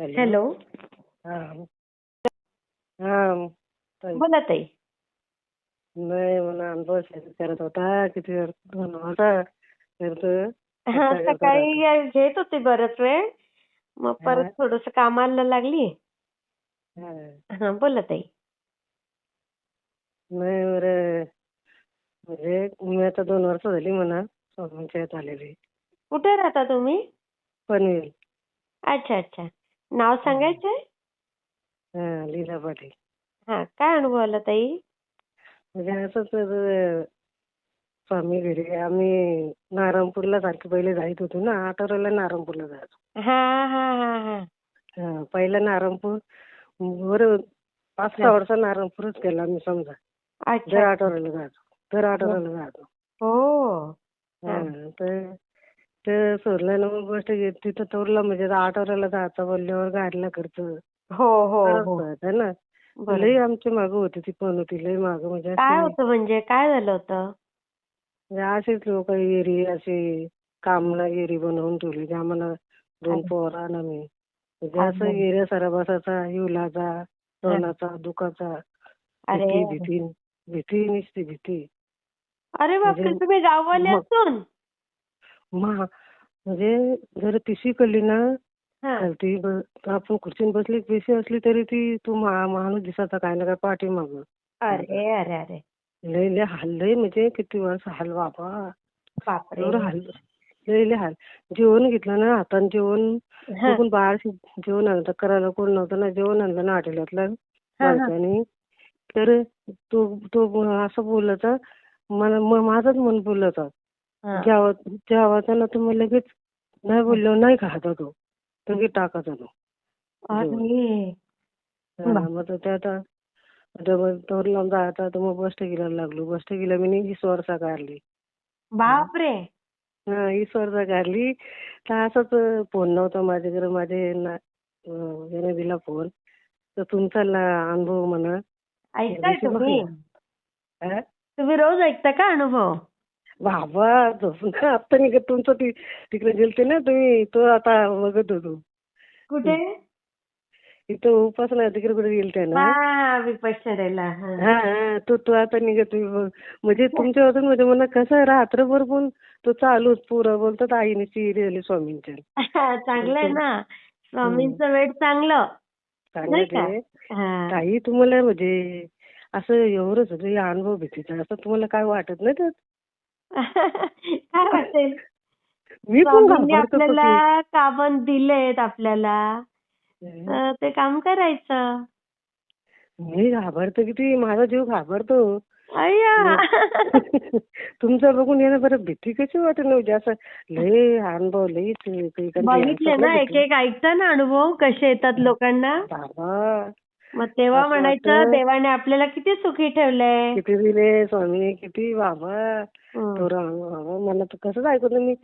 Hello. हा. हा. बोला. ताई. नाही मला अनुभव करत होता किती होता. हा सकाळी घेत होते बराच वेळ. मग परत. थोडस कामाला लागली. हा. बोला ताई. नाही बरं. म्हणजे मी आता दोन वर्ष झाली म्हणा यात आलेली. कुठे राहता तुम्ही? पनवेल. अच्छा अच्छा. नाव सांगायचंय? हा लीला पाटील. हा काय अनुभव आला ताई? म्हणजे असंच अं, स्वामी घरी आम्ही नारायणपूरला सारखे पहिले जायत होतो ना आठवड्याला नारायणपूरला जायचो. हा हा हा हा. हा पहिलं नारायणपूर बरं पाच सहा वर्ष नारायणपूरच केला आम्ही समजा. दर अच्छा आठवड्याला जायचो. दर आठवड्याला जायचो. हो. हा तर ते सोडलं ना मग गोष्ट तिथं तोरला म्हणजे आठवड्याला जायचं बोलल्यावर गाडीला खर्च हो हो हो. आहे ना. लई आमच्या मागं होती ती पण होती लई मागं म्हणजे काय होतं म्हणजे? काय झालं होतं? म्हणजे अशीच लोक एरी अशी कामना एरी बनवून ठेवली की आम्हाला दोन. पोरं ना मी. म्हणजे असं. एरिया सारा बसायचा हिवलाचा तोंडाचा दुखाचा अरे भीती भीती भीती नुसती भीती. अरे बापरे म्हणजे- तुम्ही गाववाले असून? मा म्हणजे जर पिशी कळली ना. तर ती आपण खुर्चीन बसली पिशी असली तरी ती तू मा- माणूस दिसायचा काय ना काय पाठीमाग अरे अरे अरे. लय लय हाल लय म्हणजे किती वर्ष हाल बाबा. बापरे. एवढं हाल लय लय हाल. जेवण घेतलं ना हातानं जेवण. बघून बाहेर जेवण आणलं करायला कोण नव्हतं ना जेवण आणलं ना हॉटेलातलं तर तो तो असं बोलायचा मला म- माझंच मन बोलायचं हा. जेव्हा जेवायचा ना तर मग लगेच नाही बोललो नाही खायचा तो लगेच टाकायचा तो अरे. हा. मग तो ते आता डबल तोर लावून जायचा तर मग बस गेला लागलो. बस गेला मी वीस वर्षा काढली. बापरे. हा वीस वर्षा काढली. तर असंच फोन नव्हता माझ्याकडे. माझे ना अं, याने दिला फोन. तर तुमचा ला- अनुभव म्हणा. ऐकताय तुम्ही. हा? तुम्ही रोज ऐकता का अनुभव? झोपून का आता निघत तुमचं ती तिकडे गेलते ना तुम्ही तो आता बघत होतो. कुठे? इथं उपासना तिकडे कुठे गेलते ना? हा हा. हा हा तो तो आता निघत. म्हणजे तुमच्या होतं म्हणजे मला कसं रात्रभर पण तो चालूच पुरं बोलतात आईने सिरियल स्वामींच्या. चांगलं आहे ना. स्वामींचं वेळ चांगलं. चांगलं नाही का? ते. हा. काही तुम्हाला म्हणजे असं एवढंच या अनुभव भीतीचा असं तुम्हाला काय वाटत नाही त्यात? काय वाटेल? मी पण स्वामींनी आपल्याला कामं दिलेत आपल्याला. ते. काम करायचं. मी घाबरतो किती? माझा जीव घाबरतो. अय्या. तुमचं बघून येणं बरं भीती कशी वाटत नव्हती असं लय अनुभव लय बघितले ना एक. एक ऐकता ना अनुभव कसे येतात लोकांना? बाबा. मग तेव्हा म्हणायचं. देवाने आपल्याला किती सुखी ठेवलंय? किती दिले स्वामी किती बाबा. हं. तो राम बाबा मला तर कसंच ऐकत नाही मी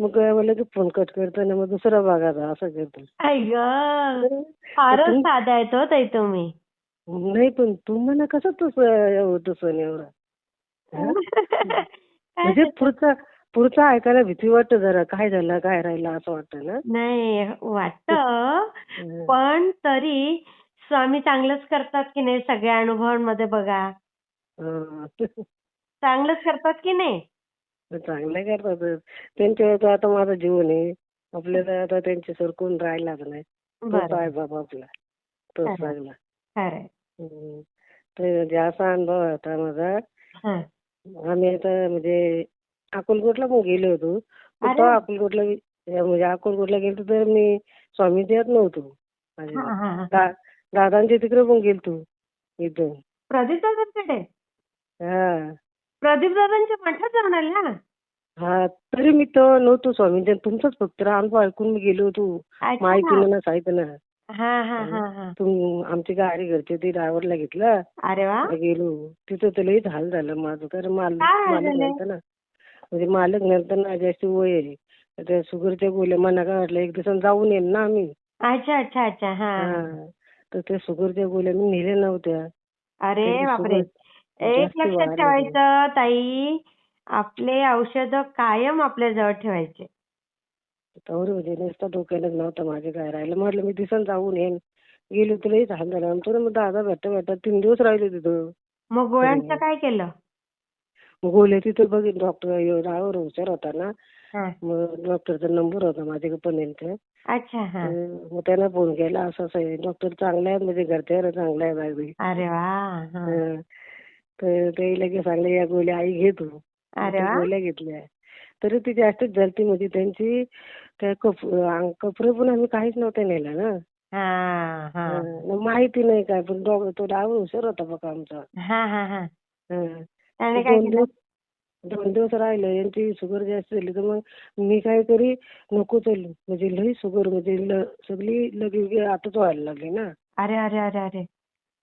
मग की फोन कट करतो ना मग दुसरा बघायचा असं करतो आई ग फारच साधा आहे तो ताई तुम्ही नाही पण तुम्हाला कसं होतं सण एवढा हा? म्हणजे पुढचा पुढचा ऐकायला भीती वाटतं जरा काय झालं काय राहिलं असं वाटतं ना नाही वाटत हं. पण तरी स्वामी चांगलंच करतात की नाही सगळ्या अनुभवांमध्ये बघा हं. चांगलंच करतात की नाही? चांगलं करतात. त्यांच्या तर आता माझं जीवन आहे. आपल्याला आता त्यांच्यासर कोण राहिलाच नाही. तोच आहे बाबा आपला. तोच. चांगला. तर म्हणजे असा अनुभव होता माझा. आम्ही आता म्हणजे अकोलकोटला पण गेलो होतो. तेव्हा अकोलकोटला म्हणजे अकोलकोटला गेलो तर मी स्वामीच्या यात नव्हतो. दादांच्या तिकडे पण गेलतो. इथं प्रदीप दादांकडे? हा. प्रदीप दादांच्या मठात जाऊन आले ना? हा तरी मी तर नव्हतो स्वामींच्या तुमचाच फक्त अनुभव ऐकून मी गेलो होतो. अच्छा. माहिती ना साहित्य ना हा हा हा हा. तुम आमची गाडी घरचे ते ड्रायव्हरला घेतला. अरे वा. गेलो. तिथं तर लई हाल झालं माझं. तर माल काय हाल मालक झाले? नव्हतं ना. म्हणजे मालक नव्हतं ना जास्त वय आहे. तर त्या शुगरच्या गोळ्या मला काय वाटलं एक दिवसानं जाऊन येईल ना आम्ही. अच्छा अच्छा अच्छा हा. हा. तर त्या शुगरच्या गोळ्या मी नेल्या नव्हत्या. अरे बापरे. शुगर एक लक्षात ठेवायचं, ताई, आपले औषध कायम आपल्या जवळ ठेवायचे. नुसता डोक्यालाच नव्हतं माझ्या काय राहिलं. म्हटलं मी दिसन जाऊन येईन. गेली तर लईच हाल झाला आमचं मग दादा भेटता भेटता तीन दिवस राहिले तिथं. मग गोळ्यांचं. काय केलं? गोळ्या तिथं बघितलं. डॉक्टर रावर हुशार होता ना. मग डॉक्टरचा नंबर होता माझ्याकडे पणेलचा अच्छा हा. मग त्यानं फोन केला असं असं डॉक्टर चांगला आहे म्हणजे घरच्यावर चांगला आहे अरे वा. तर ते लगेच सांगले या गोळ्या आई घे तू. अरे त्या वा. गोळ्या घेतल्या. तरी ती जास्तच झालती म्हणजे त्यांची कपडे पण आम्ही काहीच नव्हते नेलं ना. हा हा. हं. माहिती नाही काय पण तो डाव हुशार होता बघा आमचा. हा हा हा. हं. दोन दिवस राहिलं. यांची शुगर जास्त झाली. तर मग मी काय करी नको चल. म्हणजे लई शुगर म्हणजे सगळी लगे आताच व्हायला लागली ना. अरे अरे अरे अरे.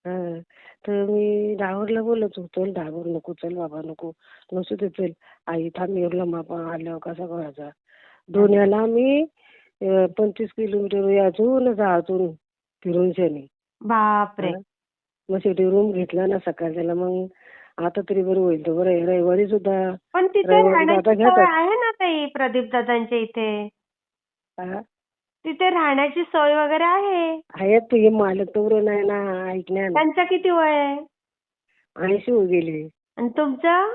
हं. तर मी ड्रायव्हरला बोलत होतो चल ड्रायव्हर नको चल बाबा नको नसू दे चल आई थांब मापा आल्यावर कसा करायचा दोन्याला आम्ही अं, पंचवीस किलोमीटर याचून जायचून फिरून शनी बापरे हं. मग शेवटी रूम घेतला ना सकाळच्याला मग आता तरी बरं होईल तर बरं आहे. रविवारी सुद्धा पण तिथे रविवारी राहण्याची दादा घेतात. सोय आहे ना ताई प्रदीप दादांच्या इथे हा, तिथे राहण्याची सोय वगैरे आहे? आहेत तुझे मालक तर नाही ना ऐकण्या त्यांचं किती वय आहे? ऐंशी होऊ गेली. आणि तुमचं?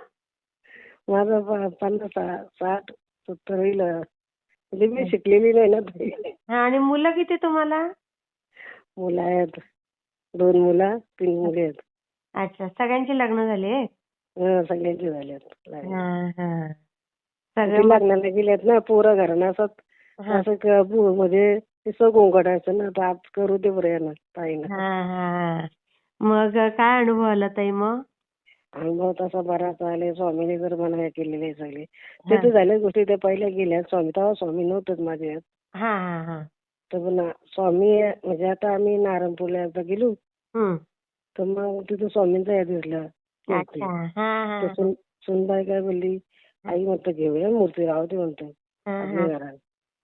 माझं प- पन्नास सा- साठ सत्तर होईल. म्हणजे मी शिकलेली नाही ना ताई. हा, आणि मुलं किती तुम्हाला? मुलं आहेत. दोन मुलं तीन मुले आहेत. अच्छा सगळ्यांची लग्न झाली आहेत? हं, सगळ्यांचे झालेत लग्न. हा हा. ते सगळे लग्नाला गेलेत ना पोरं घरानं असं हा असं म्हणजे ते सगळं गोंगाटायचं ना आज करू दे बरं हा हा मग काय अनुभव आला ताई मग? अनुभव तसा बराच आले स्वामीने जर मला हे केलेले सगळे. ते तर झाल्या गोष्टी. त्या पहिल्या गेल्या. स्वामी तेव्हा स्वामी नव्हतंच हा हा हा. तर पण स्वामी म्हणजे आता आम्ही नारायणपूरला एकदा गेलो. तर मग तिथं स्वामींचा हे दिसला सुनबाई काय बोलली? आई म्हणतं घेऊया मूर्ती. राहू दे म्हणतं आपल्या. घरात.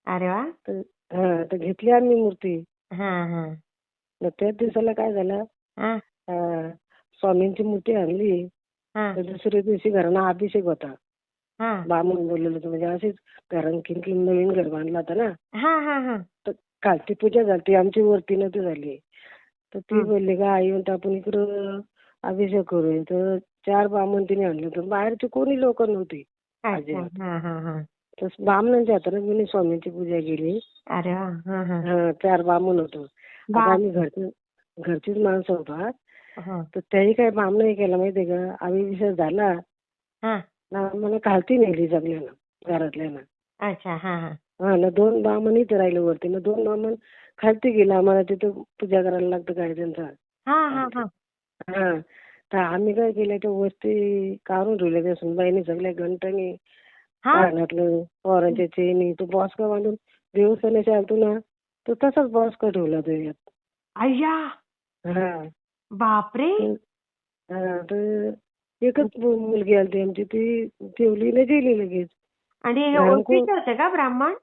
अरे वा. तर हा तर घेतली आम्ही मूर्ती. हा हा. मग त्याच दिवसाला काय झालं? हा. अं, स्वामींची मूर्ती आणली. हा. तर दुसऱ्या दिवशी घरानं अभिषेक होता. हा. बामून बोललेलं होतं म्हणजे असेच घरान किंकिन नवीन घर बांधलं होतं ना. हा हा हा. तर कालची पूजा झाली आमची वरती नव्हती झाली. तर ती. बोलली का आई म्हणतो आपण इकडं अभिषेक करूया. तर चार बामण तिने आणले तर बाहेरची कोणी लोक नव्हती. अच्छा. हा हा हा. तर बामणांच्या हाताने मी स्वामींची पूजा केली. अरे वा हा हा. हा चार बामण होतो. आता आम्ही घरचे घरचीच माणसं होतो हा. तर त्याही काय बामण हे केलं माहितीये का? आम्ही विषय झाला. हा. ना मला खालती नेली सगळ्यांना घरातल्याना. अच्छा हा हा. हा ना दोन बामण इथे राहिले वरती. ना दोन बामण खालती गेला. आम्हाला तिथं पूजा करायला लागतं काय त्यांचा? हा हा हा. हा. तर आम्ही काय केलं त्या वस्ती काढून ठेवल्या त्या सुनबाईने सगळ्या घंटाने हा कानातलं पोरांच्या चेनी तो बॉस का बांधून चालतो ना तो तसाच बॉस का ठेवला तो यात? अय्या हा. बापरे! हा तर एकच मुलगी आली आमची ती ठेवली नाही गेली लगेच. आणि ब्राह्मण ओळखीचे होते का ब्राह्मण?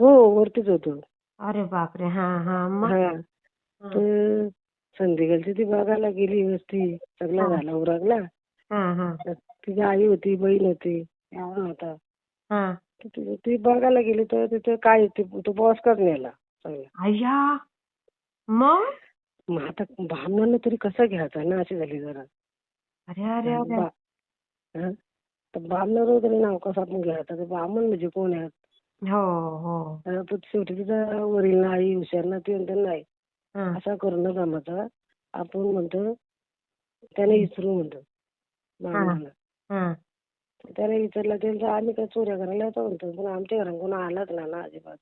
हो वरतीच होतो. अरे बापरे! हा हा मग? हा. तर संध्याकाळची ती बघायला गेली वस्ती सगळा. झाला उरगला हा हा. तिची आई होती बहीण होती. होता. हा. तर ती- ती बघायला गेली तर तिथं काय ते- तो बॉस नेला सगळं. अय्या मग? मग आता ब्राह्मणांना तरी कसं घ्यायचा? ना अशी झाली जरा. अरे अरे अरे. बा- हं? तर तरी नाव कसं आपण घ्यायचं तर ब्राह्मण म्हणजे कोण आहे हो हो. तर तो शेवटी तिचा वरील नाही हुशार ना ती म्हणते नाही. हा. असा करू नका माझा आपण म्हणतो त्याने विचारू म्हणतो. हा. त्याने विचारलं त्यांचं आम्ही काय चोऱ्या करायला येतो म्हणतो पण आमच्या घरात कोण आलाच ना ना अजिबात.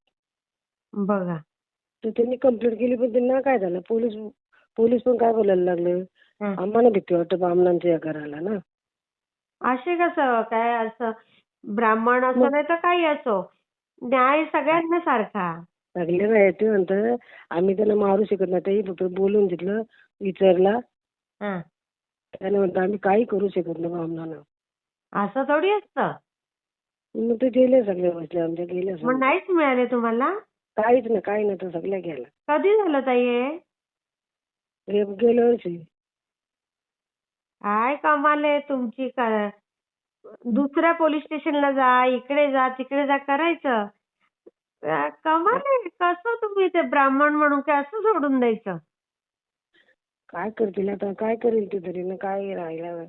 बघा. तर त्यांनी कंप्लेंट केली पण त्यांना काय झालं? पोलीस पोलीस पण काय बोलायला लागले. आम्हाला भीती वाटतं ब्राह्मणांच्या या करायला ना. असे कसं काय असं? ब्राह्मण असो नाही तर काही असो. न्याय सगळ्यांना सारखा. लागले नाही ते म्हणतं आम्ही त्यांना मारू शकत नाही. तेही फक्त बोलून घेतलं विचारला. त्याने म्हणतं आम्ही काही करू शकत नाही ब्राह्मणांना असं थोडी असतं. मग ते गेले सगळे बसले आमच्या गेले मग सगळे. नाहीच मिळाले तुम्हाला? काहीच नाही काही नाही तर सगळ्या गेला. कधी झालं ताई हे? हे गेल्या वर्षी. काय कमाल आहे तुमची का दुसऱ्या पोलीस स्टेशनला जा इकडे जा तिकडे जा करायचं. अ, कमाल आहे कसं तुम्ही ते ब्राह्मण म्हणून काय असं सोडून द्यायचं? काय करतील आता काय करेल ती तरी ना काय राहिलं?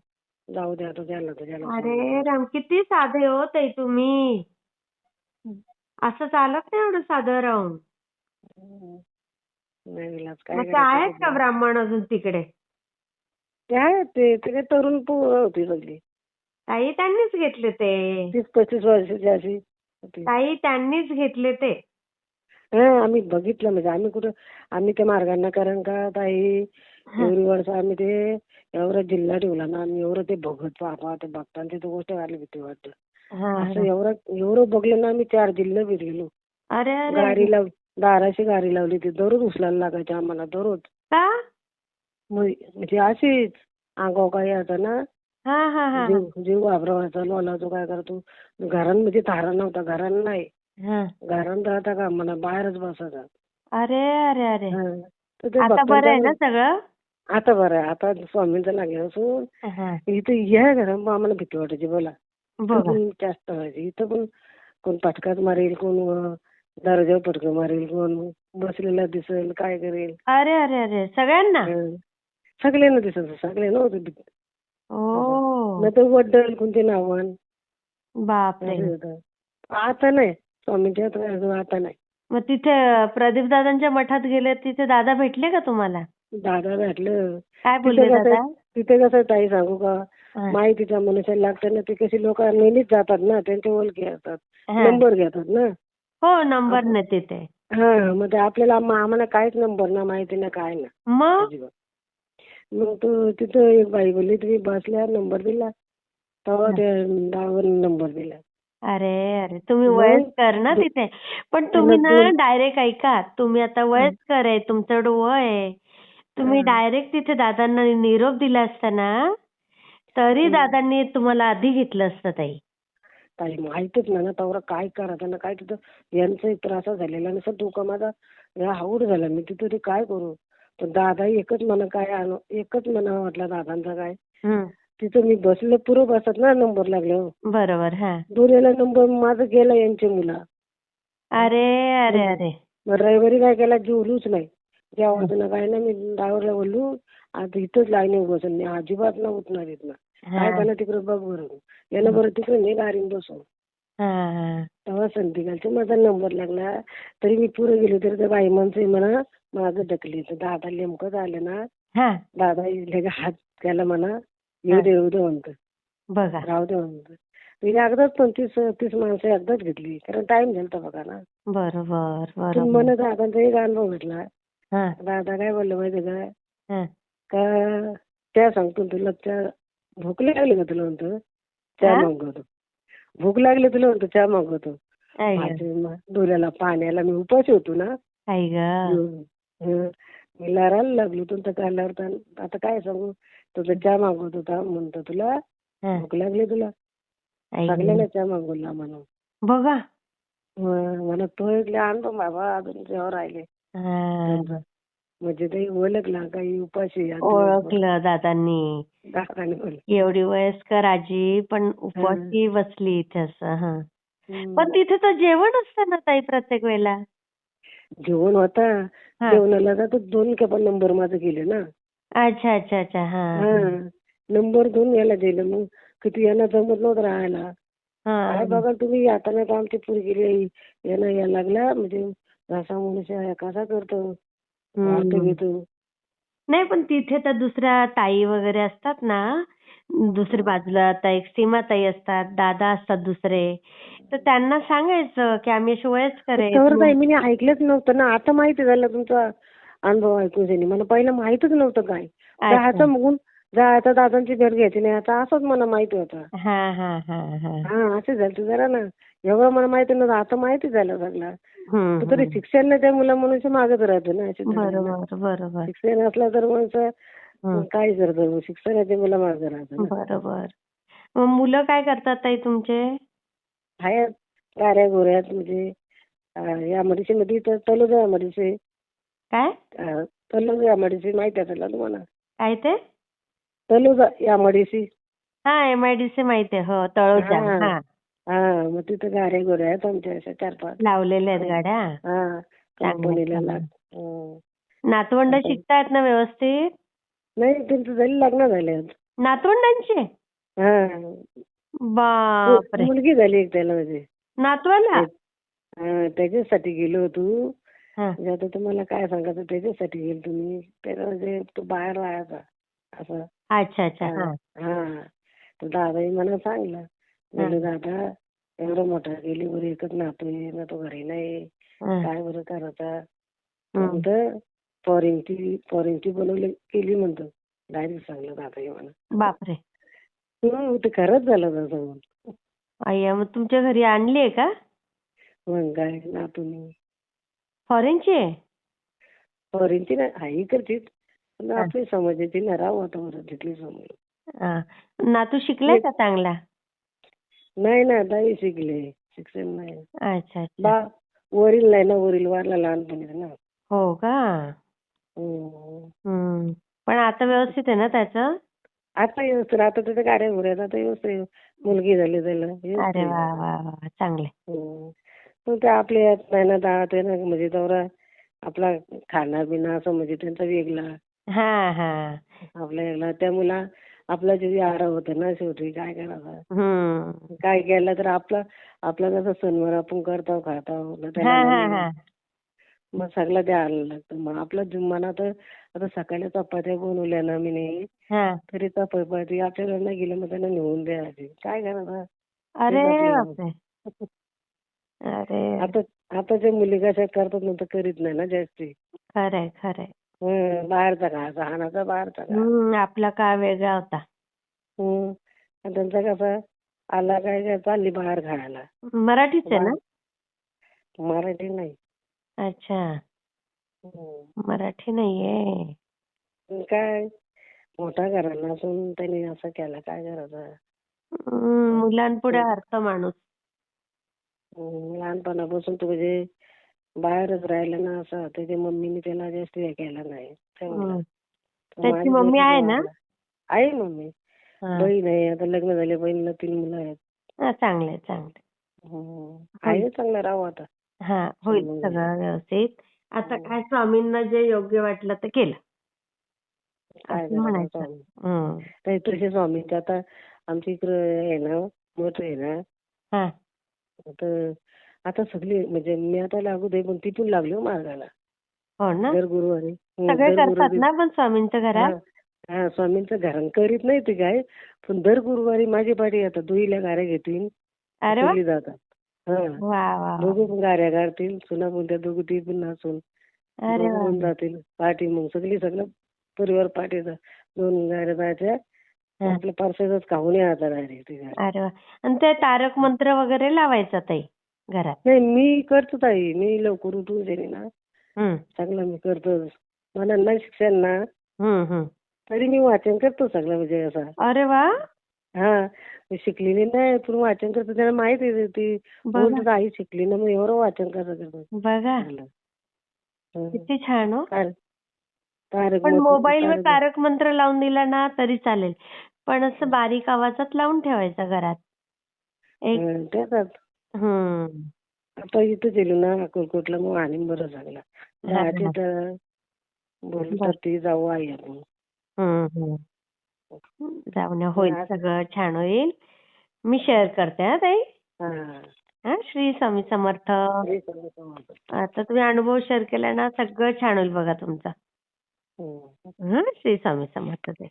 जाऊ दे आता ज्याला तर ज्याला अरे राम किती साधे हो ताई तुम्ही. असं चालत नाही एवढं साधं राहून. हम्म. नाही विलाज काय मग ते करायचं आहेत का. ब्राह्मण अजून तिकडे? ते ते ते काय तरुण पोरं होती सगळी. ताई त्यांनीच घेतले ते. तीस पस्तीस वर्षाची अशी होती. ताई त्यांनीच घेतले ते. हा आम्ही बघितलं म्हणजे आम्ही कुठं आम्ही त्या मार्गांना कारण का ताई? एवढी वर्ष आम्ही ते एवढा जिल्हा ठेवला ना आम्ही एवढं ते बघत बाबा ते बघताना तिथं गोष्ट आली भीती वाटत. असं. एवढं एवढं बघलं ना आम्ही चार जिल्हे फिर गेलो अरे अरे. गाडी लाव दाराशी गाडी लावली ती दररोज उचलायला लागायची आम्हाला दररोज. म्हणजे अशीच अंगाव काही आता ना हा हा हा जीव जीव घाबरवायचा लोला तो काय करतो घरांमध्ये तारा नव्हता घरांना नाही. घरात राहता का मला बाहेरच बसायचा. अरे अरे अरे. तर आता बरं आहे ना सगळं? आता बरं आहे. आता स्वामींचं लागल्यापासून हा. इथं या घरा मग आम्हाला भीती वाटायची बोला. इथं बघा पण जास्त व्हायची इथं पण कोण पटकाच मारेल कोण अं, दरवाजावर पटकं मारेल कोण बसलेला दिसेल काय करेल? अरे अरे अरे. सगळ्यांना? हं. सगळ्यांना दिसत सगळ्यांना होतं भीती. ओ. नाही तर वड्डल कोणते नावण बापरे. असं होतं. आता नाही. स्वामींच्या आता आता नाही. मग तिथे प्रदीप दादांच्या मठात गेले तिथे दादा भेटले का तुम्हाला? दादा भेटलं. काय बोलले तिथे दादा? कसं तिथे कसं ताई सांगू का. माहितीच्या मनुष्याला लागतं ना ते कशी लोक नेहमीच जातात ना त्यांचे ओळखी असतात. हा. नंबर घेतात ना. हो नंबर नाही तिथे हा मग ते आपल्याला आम- आम्हाला काहीच नंबर ना माहिती ना काय ना. मग? अजिबात. मग तो तिथं एक बाई बोलली तुम्ही बसल्या नंबर दिला. तेव्हा ते दावर नंबर दिला. अरे अरे तुम्ही मग? वयस्कर ना तिथे. पण तुम्ही ना डायरेक्ट ऐका तुम्ही आता वयस्कर आहे तुमचं एवढं वय आहे. तुम्ही हं. डायरेक्ट तिथे दादांना निरोप दिला असता ना तरी हं. दादांनी तुम्हाला आधी घेतलं असतं ताई. काही माहितच नाही ना तेवढं काय करायचं ना काय तिथं यांचा त्रास झालेला नसं डोकं माझा या हाऊड झाला मी तिथं ते काय करू? पण दादा एकच म्हणा काय आणू एकच म्हणा म्हटलं दादांचा काय? हं. तिथं मी बसले पुरं बसत ना नंबर लागल्यावर बरोबर हा. दोन्हीला नंबर माझा गेला यांचे मुला. अरे अरे अरे. रविवारी काय केला जेवलूच नाही. जेवायचं ना काय ना मी ड्रायव्हरला बोललो आता इथंच लाईन बसून मी अजिबात ना उठणार येत ना. काय त्यांना तिकडे बघ बरं. यानं बरं तिकडे नाही गाडीन बसून. तेव्हा संध्याकाळचा माझा नंबर लागला. तरी मी पुढे गेले तरी त्या बाई म्हणते म्हणा माझं ढकली तर दादा नेमकं झालं ना हा. दादा लगे हात केला म्हणा येऊ दे येऊ दे म्हणतं राहू दे म्हणतं मी एकदाच पंचवीस तीस माणसं एकदाच घेतली कारण टाइम झालता बघा ना. बरोबर म्हणत दादांचा एक अनुभव भेटला हा दादा काय बोललं माहिती का हा का त्या सांगतो तुला त्या भूक लागली का तुला म्हणतो चहा हा? मागवतो भूक लागली तुला म्हणतो चहा मागवतो आई ग माझे म- डोल्याला पाण्याला मी उपाशी होतो ना आई ग हं. हं. मी लढायला लागलो तुमचं काय लढता आता काय सांगू तुझा चहा मागवत होता म्हणतो तुला हा. भूक लागली तुला आई ग. सगळ्यांना चहा मागवला म्हणून बघा हं. मला तो एक लय अनुभव बाबा अजून जेव्हा राहिले. म्हणजे ते ओळखला काही उपाशी ओळखलं दादांनी. एवढी वयस्कर आजी पण उपवासी बसली इथे असं. पण तिथे तर जेवण असतं ना ताई प्रत्येक वेळेला? जेवण होता. जेवणाला जातो दोन का पण नंबर माझं गेले ना. अच्छा अच्छा अच्छा हा. नंबर दोन याला दिलं मग. किती यांना जमत नव्हतं राहायला. काय बघा तुम्ही आता तर आमची पोरगी गेली यानं या लागला. म्हणजे असा मनुष्य कसा करतो. वाटतं घेतो नाही पण तिथे तर दुसऱ्या ताई वगैरे असतात ना दुसरी बाजूला आता एक सीमाताई असतात दादा असतात दुसरे. तर त्यांना सांगायचं की आम्ही असे वयस्कर आहे काय मी ऐकलंच नव्हतं ना. आता माहिती झालं तुमचा अनुभव ऐकून मला पहिलं माहितच नव्हतं काय. मगून जायचं दादांची भेट घ्यायची नाही. आता असंच मला माहिती होतं. हा हा हा हा. हा असं झालं जरा ना. एवढं मला माहिती नव्हतं. आता माहिती झालं सगळं. तरी शिक्षण नाही त्या मुला मनुष्य मागत राहतो ना. बरोबर शिक्षण असलं तर हम्म, काय करतो शिक्षणाच्या मुला मागं राहतो. बरोबर. मग मुलं काय करतात ताई तुमचे? आहेत. गाऱ्या गोऱ्यात म्हणजे या मडीशी तर तलोजा मडीशी काय? तलोजा या मडीशी माहिती आहे त्याला तुम्हाला? काय ते? या मडीशी? हा एमआयडीसी माहिती आहे. हो तळोजा. हा. हा. मग तिथं गाड्या गोऱ्या आहेत आमच्या अशा चार पाच. लावलेल्या आहेत गाड्या. हा कंपनीला. नातवंड शिकतायत ना व्यवस्थित? नाही त्यांचं झाली लग्न झाले आहेत. नातवंडांचे? हा. बापरे. मुलगी झाली एक त्याला म्हणजे नातवाला? हा, त्याच्यासाठी गेलो होतो. हा. म्हणजे आता तुम्हाला काय सांगायचं त्याच्यासाठी गेलो तुम्ही त्याला म्हणजे तो बाहेर राहायचा. असं. अच्छा अच्छा. हा हा. तर दादाही मला सांगलं म्हणजे दादा एवढा मोठा गेली बरं एकच नातू ना तो घरी नाही. हा. काय बरं करायचा हम्म. म्हणतं फॉरेनची फॉरेनची बनवली केली म्हणतो. डायरेक्ट सांगलं दादाही मला. बापरे. हं, ते खरंच झालं तसं मग अय्या मग तुमच्या घरी आणली आहे का? मग काय नातूनी. फॉरेनची आहे? फॉरेनची नाही आई करतीच पण हा. आपली समाजाची ना राव आता तिथली समाज. नातू शिकलाय का चांगला नाही ना दहावी शिकले शिक्षण नाही अच्छा बा वरील नाही ना वरील वारला लहानपणीच ना हो का हं. पण आता व्यवस्थित आहे ना त्याचं आता व्यवस्थित आता गाड्या घोड्यात आता व्यवस्थित मुलगी झाली त्याला व्यवस्थित अरे वा आहे. वा वा चांगले हं. ते आपल्या यात नाही ना दहा ते ना म्हणजे तेवढा आपला खाना पिणं असं म्हणजे त्यांचा वेगळा हा हा. आपला वेगळा त्यामुळे आपला जे आराम होतं ना शेवटी काय करायचं हम्म. काय केलं तर आपला आपला कसं सणवार आपण करतो खातो मग हा हा. हा. सगळं द्यायला लागतं. मग आपला जुम्माना तर आता सकाळी चपात्या बनवल्या ना मी नाही हा. तरी चपाती आपल्याला नाही गेलं मग त्यांना नेऊन द्यायची काय करायचं अरे आपली- बापरे. अरे. आता आताच्या मुली कशा करतात नंतर करीत नाही ना जास्ती. खरंय खरंय. बाहेरचा खायचा हाणाचा बाहेरचा हम्म आपला काळ वेगळा होता. हं. आणि त्यांचा कसा आला काय काय चालली बाहेर खायला. मराठीच आहे ना? मराठी नाही. अच्छा. मराठी नाहीये. पण काय मोठा घराला असून त्यांनी असं केलं काय करायचं हम्म, मुलांपुढे हरत माणूस. लहानपणापासून तो म्हणजे बाहेरच राहिला ना असं त्याच्या मम्मीने त्याला जास्त हे केलं नाही. तो त्याची मम्मी आहे ना? आहे मम्मी. बहीण आहे आता लग्न झाले बहिणीला तीन मुलं आहेत. हा, चांगले चांगले हं. आहे चांगलं राहू आता. हा होईल सगळं व्यवस्थित. आता हो. काय स्वामींना जे योग्य वाटलं ते केलं. काय असं म्हणायचं. करायचं स्वामी. हम्म. तर तुळशी स्वामींचे आता आमच्या इकडं आहे ना मठ आहे ना. हा. तर आता सगळी म्हणजे मी आता लागू दे पण ती पण लागली हो मार्गाला. हो ना? दर गुरुवारी. सगळे करतात ना पण स्वामींच्या घरात? हा हा, स्वामींचं घरान करीत नाही ते काय पण दर गुरुवारी माझी पाठी येतात दुईला गाऱ्या घेतील अरे जातात. हा. दोघे पण गाऱ्या गारतील सुना पण त्या दोघी ती पण नाचून दोघं पण जातील. पाठी मग सगळी सगळं परिवार पाठीचा दोन गाड्या जायच्या. आपल्या पार्सलच खाऊन यायचा डायरेक्ट अरे आणि ते तारक मंत्र वगैरे लावायचा ताई? घरात? नाही मी करतो ताई. मी लवकर उठून जाईन ना. सगळं मी करतो. मला नाही शिक्षण ना. तरी मी वाचन करतो सगळं म्हणजे असं. अरे वा! हा. मी शिकलेली नाही पण वाचन करतो. त्यांना माहिती आहे ती. बघा. बोलतात आई शिकली ना मग एवढं वाचन करत करतो. बघा. चांगलं. हं. किती छान हो. तार- तारक पण मोबाईल वर तारक- तारक मंत्र लावून दिला ना तरी चालेल. पण असं बारीक आवाजात लावून ठेवायचा घरात. एक हं, आता. हम्म आता इथं गेलो ना अक्कलकोटला मग आणि बरं झालं. हा, हा. तर बोलतात ती जाऊ आई आपण. हम्म हम्म जाऊ ना होईल सगळं छान होईल. मी शेअर करते हा ताई. हा. हा श्री स्वामी समर्थ. हे सगळं समजतं. आता तुम्ही अनुभव शेअर केला ना सगळं छान होईल बघा तुमचं. हं. हं श्री स्वामी समर्थ ताई.